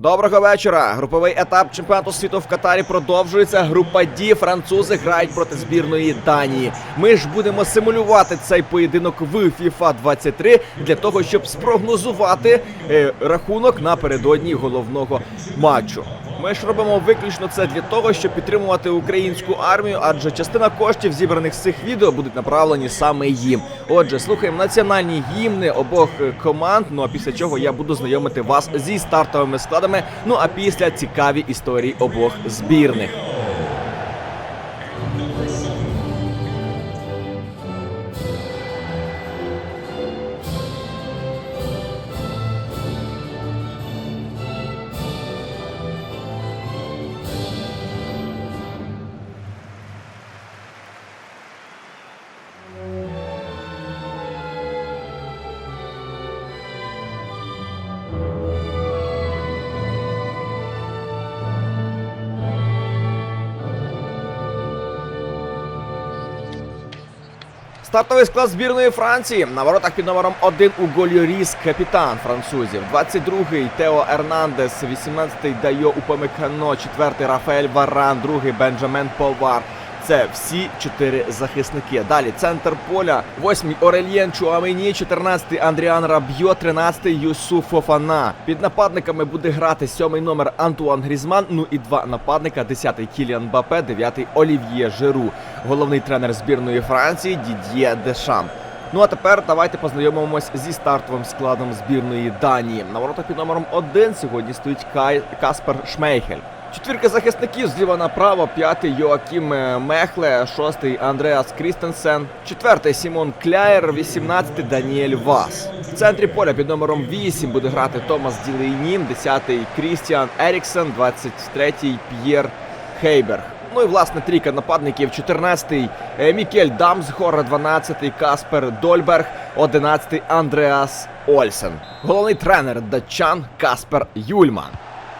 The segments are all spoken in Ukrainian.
Доброго вечора. Груповий етап чемпіонату світу в Катарі продовжується. Група Ді. Французи грають проти збірної Данії. Ми ж будемо симулювати цей поєдинок в FIFA 23 для того, щоб спрогнозувати е, рахунок напередодні головного матчу. Ми ж робимо виключно це для того, щоб підтримувати українську армію, адже частина коштів, зібраних з цих відео, будуть направлені саме їм. Отже, слухаємо національні гімни обох е, команд. Ну а після чого я буду знайомити вас зі стартовими складами. Ну а після цікаві історії обох збірних. Стартовий склад збірної Франції на воротах під номером 1 у Гольоріс капітан французів. 22-й Тео Ернандес, 18-й Дайо Упамекано, 4-й Рафаель Варан, 2-й Бенджамен Повар. Це всі чотири захисники. Далі центр поля. 8-й Орельєн Чуамені, 14-й Андріан Рабьо, 13-й Юсуф Фофана. Під нападниками буде грати 7-й номер Антуан Грізман. Ну і два нападника: 10-й Кіліан Бапе, 9-й Олів'є Жиру. Головний тренер збірної Франції Дід'є Дешам. Ну а тепер давайте познайомимось зі стартовим складом збірної Данії. На воротах під номером 1 сьогодні стоїть Кай Каспер Шмейхель. Четвірка захисників зліва направо, п'ятий Йоакім е, Мехле, шостий Андреас Крістенсен, четвертий Сімон Кляєр, вісімнадцятий Даніель Вас. В центрі поля під номером 8 буде грати Томас Ділейнім, десятий Крістіан Еріксен, 23-й П'єр Хейберг. Ну і власне трійка нападників: 14-й е, Мікель Дамсгор, 12-й Каспер Дольберг, 11-й Андреас Ольсен. Головний тренер датчан Каспер Юльман.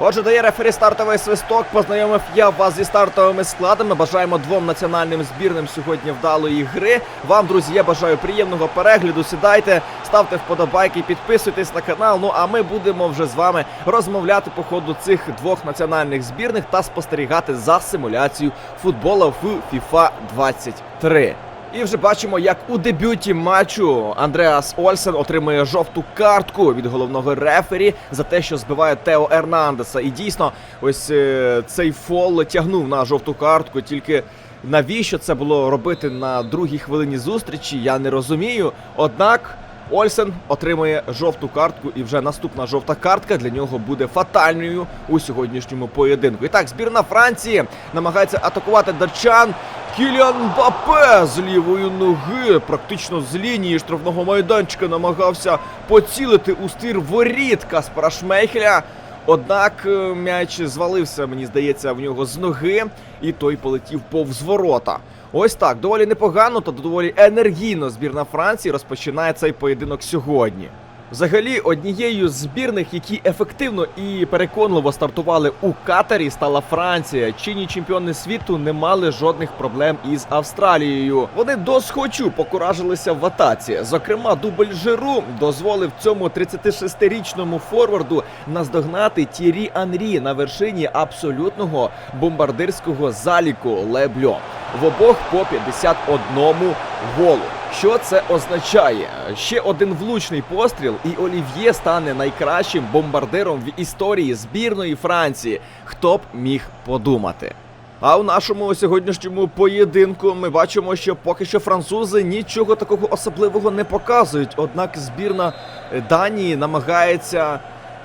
Отже, дає рефері стартовий свисток. Познайомив я вас зі стартовими складами. Бажаємо двом національним збірним сьогодні вдалої гри. Вам, друзі, я бажаю приємного перегляду. Сідайте, ставте вподобайки, підписуйтесь на канал. Ну а ми будемо вже з вами розмовляти по ходу цих двох національних збірних та спостерігати за симуляцією футболу в FIFA 23. І вже бачимо, як у дебюті матчу Андреас Ольсен отримує жовту картку від головного рефері за те, що збиває Тео Ернандеса. І дійсно, ось е, цей фол тягнув на жовту картку. Тільки навіщо це було робити на другій хвилині зустрічі, я не розумію. Однак. Ольсен отримує жовту картку, і вже наступна жовта картка для нього буде фатальною у сьогоднішньому поєдинку. І так, збірна Франції намагається атакувати датчан. Кіліан Мбаппе з лівої ноги, практично з лінії штрафного майданчика, намагався поцілити у стир воріт Каспара Шмейхеля. Однак е, м'яч звалився, мені здається, в нього з ноги, і той полетів повз ворота. Ось так, доволі непогано та доволі енергійно збірна Франції розпочинає цей поєдинок сьогодні. Взагалі, однією з збірних, які ефективно і переконливо стартували у Катарі, стала Франція. Чинні чемпіони світу не мали жодних проблем із Австралією. Вони досхочу покуражилися в атаці. Зокрема, дубль Жиру дозволив цьому 36-річному форварду наздогнати Тірі Анрі на вершині абсолютного бомбардирського заліку Лебльо. В обох по 51 голу. Що це означає? Ще один влучний постріл, і Олів'є стане найкращим бомбардиром в історії збірної Франції. Хто б міг подумати? А у нашому сьогоднішньому поєдинку ми бачимо, що поки що французи нічого такого особливого не показують. Однак збірна Данії намагається.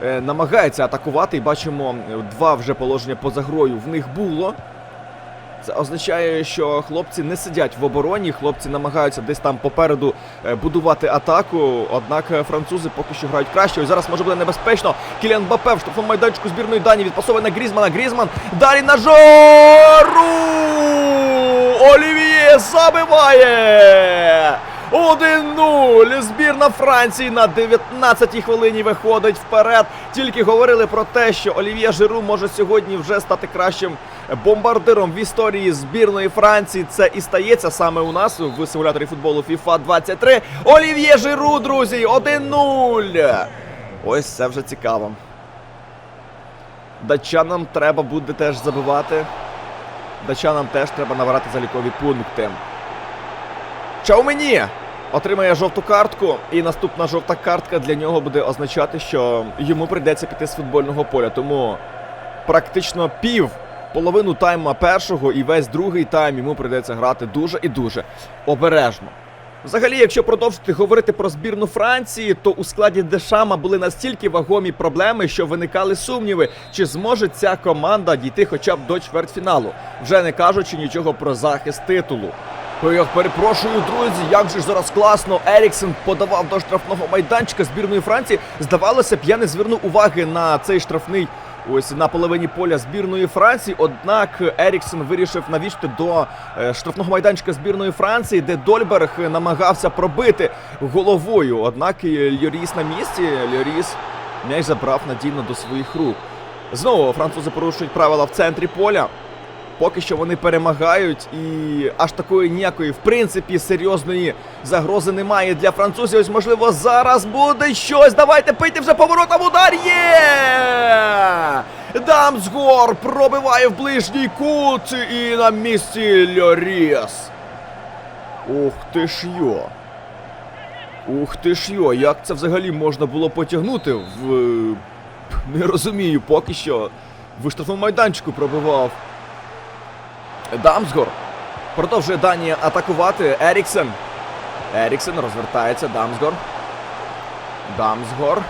е, Намагається атакувати, і бачимо, два вже положення поза грою в них було. Це означає, що хлопці не сидять в обороні, хлопці намагаються десь там попереду е, будувати атаку. Однак е, французи поки що грають краще. Ось зараз може буде небезпечно. Кіліан Бапе в штрафному майданчику збірної дані відпасовує на Грізмана. Грізман далі на жору! Олівіє забиває! 1-0! Збірна Франції на 19-й хвилині виходить вперед. Тільки говорили про те, що Олів'є Жиру може сьогодні вже стати кращим бомбардиром в історії збірної Франції. Це і стається саме у нас в симуляторі футболу FIFA 23. Олів'є Жиру, друзі, 1-0! Ось це вже цікаво. Датчанам треба буде теж забивати. Датчанам теж треба набирати залікові пункти. Чаумені отримає жовту картку, і наступна жовта картка для нього буде означати, що йому прийдеться піти з футбольного поля. Тому практично пів половину тайма першого і весь другий тайм йому прийдеться грати дуже і дуже обережно. Взагалі, якщо продовжити говорити про збірну Франції, то у складі Дешама були настільки вагомі проблеми, що виникали сумніви, чи зможе ця команда дійти хоча б до чвертьфіналу, вже не кажучи нічого про захист титулу. Ой, перепрошую, друзі, як же ж зараз класно. Еріксен подавав до штрафного майданчика збірної Франції. Здавалося б, я не звернув уваги на цей штрафний ось на половині поля збірної Франції. Однак Еріксен вирішив навіщо до е, штрафного майданчика збірної Франції, де Дольберг намагався пробити головою. Однак Льоріс на місці. Льоріс м'яч забрав надійно до своїх рук. Знову французи порушують правила в центрі поля. Поки що вони перемагають, і аж такої ніякої, в принципі, серйозної загрози немає для французів. Ось, можливо, зараз буде щось. Давайте пийте вже поворотом удар. Є! Дамсгор пробиває в ближній кут і на місці Льоріс. Ух ти ж йо. Ух ти ж йо, як це взагалі можна було потягнути в. е, Не розумію, поки що в штрафному майданчику пробивав. Дамсгор. Продовжує Данія атакувати. Еріксен. Еріксен розвертається. Дамсгор. Дамсгор.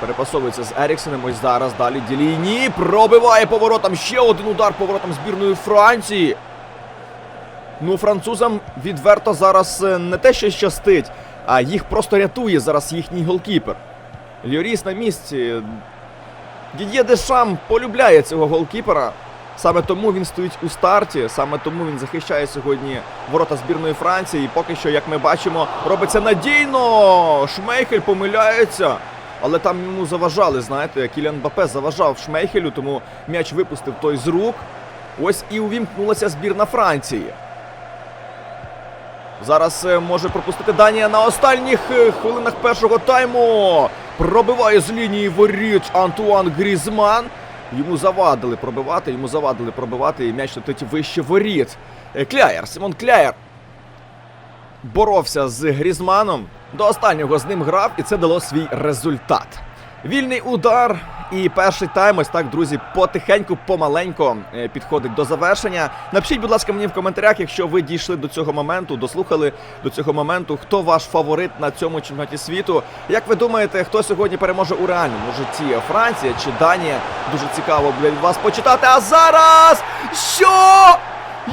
Перепасовується з Еріксеном. Ось зараз далі Ділійні. Пробиває поворотом. Ще один удар поворотом збірної Франції. Ну, французам відверто зараз е, не те, що щастить, а їх просто рятує зараз їхній голкіпер. Льоріс на місці. Дід'є Дешам полюбляє цього голкіпера. Саме тому він стоїть у старті, саме тому він захищає сьогодні ворота збірної Франції. І поки що, як ми бачимо, робиться надійно. Шмейхель помиляється. Але там йому заважали, знаєте, Кіліан Бапе заважав Шмейхелю, тому м'яч випустив той з рук. Ось і увімкнулася збірна Франції. Зараз е, може пропустити Данія на останніх е, хвилинах першого тайму. Пробиває з лінії воріт Антуан Грізман. Йому завадили пробивати, йому завадили пробивати, і м'яч летить вище воріт. Е, Кляєр, Симон Кляєр боровся з Грізманом. До останнього з ним грав, і це дало свій результат. Вільний удар. І перший тайм, ось так, друзі, потихеньку, помаленько е, підходить до завершення. Напишіть, будь ласка, мені в коментарях, якщо ви дійшли до цього моменту, дослухали до цього моменту, хто ваш фаворит на цьому чемпіонаті світу. Як ви думаєте, хто сьогодні переможе у реальному житті? Франція чи Данія? Дуже цікаво буде вас почитати. А зараз що?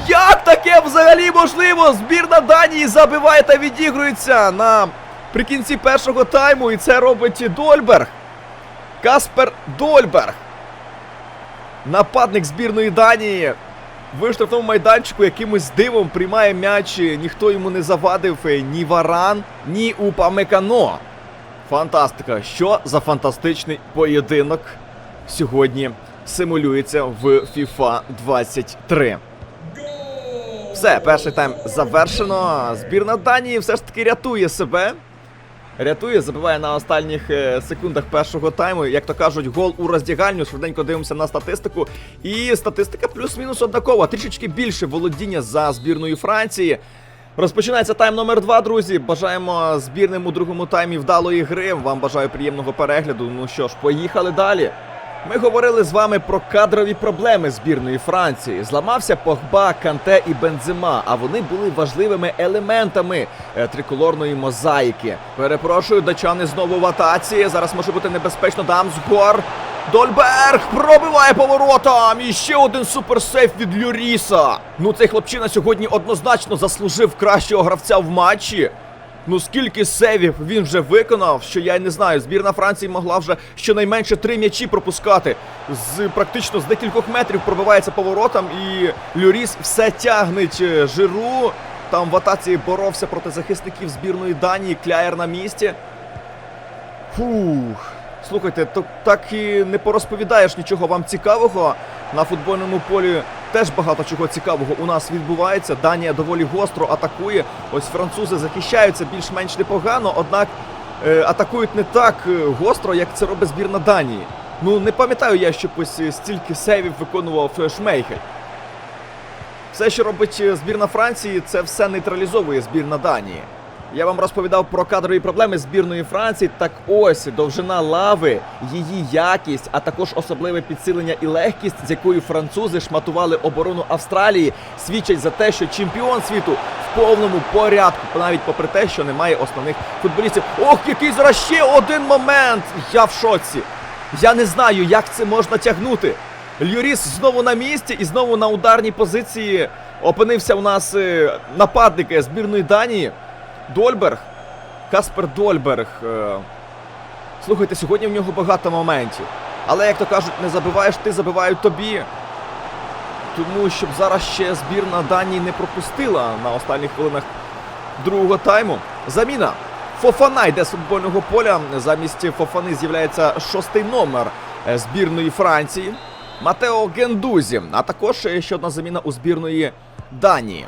Як таке взагалі можливо? Збірна Данії забиває та відігрується на прикінці першого тайму, і це робить Дольберг. Каспер Дольберг. Нападник збірної Данії. В штрафному майданчику якимось дивом приймає м'яч. Ніхто йому не завадив е, ні Варан, ні Упамекано. Фантастика! Що за фантастичний поєдинок сьогодні симулюється в FIFA 23. Все, перший тайм завершено. Збірна Данії все ж таки рятує себе. Рятує, забиває на останніх е, секундах першого тайму. Як то кажуть, гол у роздягальню. Швиденько дивимося на статистику. І статистика плюс-мінус однакова. Трішечки більше володіння за збірною Франції. Розпочинається тайм номер два, друзі. Бажаємо збірним у другому таймі вдалої гри. Вам бажаю приємного перегляду. Ну що ж, поїхали далі. Ми говорили з вами про кадрові проблеми збірної Франції. Зламався Погба, Канте і Бензима, а вони були важливими елементами е, триколорної мозаїки. Перепрошую, дачани знову в атаці. Зараз може бути небезпечно. Дамсгор. Дольберг пробиває поворотом. І ще один суперсейф від Люріса. Ну цей хлопчина сьогодні однозначно заслужив кращого гравця в матчі. Ну скільки сейвів він вже виконав, що я не знаю. Збірна Франції могла вже щонайменше три м'ячі пропускати. З практично з декількох метрів пробивається поворотом, і Люріс все тягнеть е, жиру. Там в атаці боровся проти захисників збірної Данії. Кляєр на місці. Фух. Слухайте, то так і не порозповідаєш нічого вам цікавого. На футбольному полі теж багато чого цікавого у нас відбувається. Данія доволі гостро атакує. Ось французи захищаються більш-менш непогано, однак е, атакують не так е, гостро, як це робить збірна Данії. Ну, не пам'ятаю я, щоб ось стільки сейвів виконував е, Шмейхель. Все, що робить збірна Франції, це все нейтралізовує збірна Данії. Я вам розповідав про кадрові проблеми збірної Франції. Так ось довжина лави, її якість, а також особливе підсилення і легкість, з якою французи шматували оборону Австралії, свідчать за те, що чемпіон світу в повному порядку, навіть попри те, що немає основних футболістів. Ох, який зараз ще один момент! Я в шоці. Я не знаю, як це можна тягнути. Льюріс знову на місці і знову на ударній позиції опинився у нас е, нападник збірної Данії. Дольберг. Каспер Дольберг. Е, Слухайте, сьогодні в нього багато моментів. Але, як то кажуть, не забиваєш, ти забивають тобі. Тому щоб зараз ще збірна Данії не пропустила на останніх хвилинах другого тайму. Заміна. Фофана йде з футбольного поля. Замість Фофани з'являється шостий номер е, збірної Франції. Матео Гендузі. А також ще одна заміна у збірної Данії.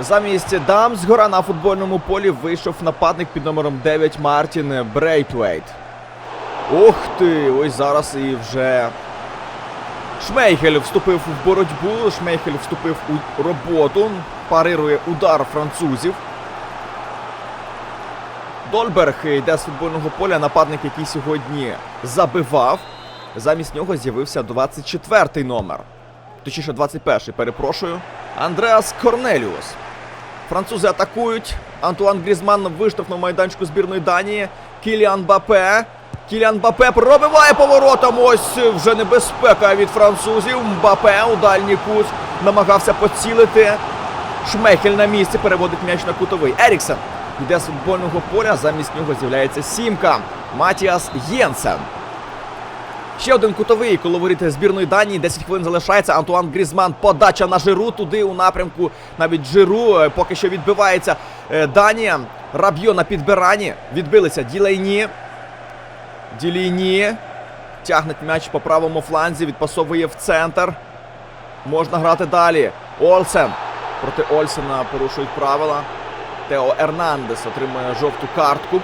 Замість Дамсгора на футбольному полі вийшов нападник під номером 9 Мартін Брейтвейт. Ох ти! Ось зараз і вже Шмейхель вступив в боротьбу. Шмейхель вступив у роботу. Парирує удар французів. Дольберг йде з футбольного поля. Нападник, який сьогодні забивав. Замість нього з'явився 24-й номер. Точніше, 21-й, перепрошую. Андреас Корнеліус. Французи атакують. Антуан Грізман виштовхнув майданчику збірної Данії. Кіліан Бапе. Кіліан Бапе пробиває поворотом. Ось вже небезпека від французів. Мбапе у дальній кут намагався поцілити. Шмехель на місці переводить м'яч на кутовий. Еріксен йде з футбольного поля. Замість нього з'являється сімка. Матіас Єнсен. Ще один кутовий, коли воріти збірної Данії. 10 хвилин залишається. Антуан Грізман. Подача на Жиру туди у напрямку. Навіть Жиру е, поки що відбивається е, Данія. Раб'йо на підбиранні. Відбилися Ділейні. Ділійні. Тягне м'яч по правому фланзі. Відпасовує в центр. Можна грати далі. Олсен. Проти Ольсена порушують правила. Тео Ернандес отримує жовту картку.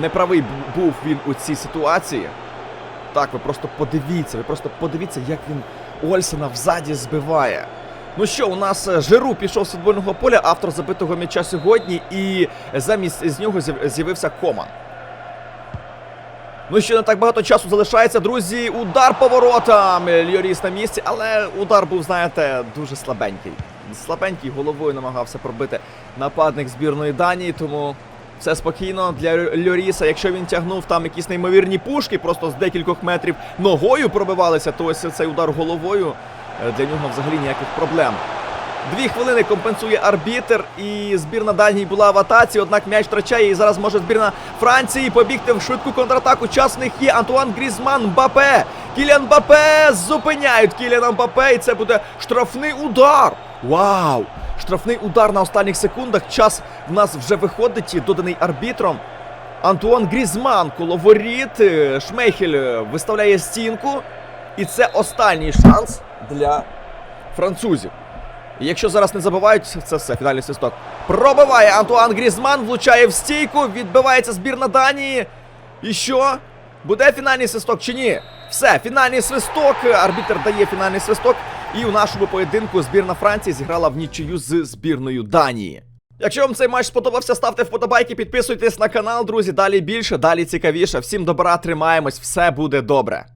Неправий був він у цій ситуації. Так, ви просто подивіться, ви просто подивіться, як він Ольсена взаді збиває. Ну що, у нас е, Жиру пішов з футбольного поля, автор забитого м'яча сьогодні, і замість з нього з'явився Коман. Ну ще не так багато часу залишається, друзі. Удар по воротам. Льоріс на місці, але удар був, знаєте, дуже слабенький. Слабенький головою намагався пробити нападник збірної Данії, тому все спокійно для Льоріса. Якщо він тягнув там якісь неймовірні пушки, просто з декількох метрів ногою пробивалися, то ось цей удар головою е, для нього взагалі ніяких проблем. Дві хвилини компенсує арбітер, і збірна Данії була в атаці, однак м'яч втрачає. І зараз може збірна Франції побігти в швидку контратаку. Час в них є Антуан Грізман, Мбапе. Кіліан Мбапе зупиняють Кіліана Мбапе, і це буде штрафний удар. Вау! Штрафний удар на останніх секундах. Час в нас вже виходить, доданий арбітром. Антуан Грізман коло воріт. Е, Шмейхель е, виставляє стінку. І це останній шанс для французів. Якщо зараз не забувають, це все, фінальний свисток. Пробиває Антуан Грізман, влучає в стійку, відбивається збірна Данії. І що? Буде фінальний свисток чи ні? Все, фінальний свисток. Арбітер дає фінальний свисток. І у нашому поєдинку збірна Франції зіграла в нічию з збірною Данії. Якщо вам цей матч сподобався, ставте вподобайки, підписуйтесь на канал, друзі. Далі більше, далі цікавіше. Всім добра, тримаємось, все буде добре.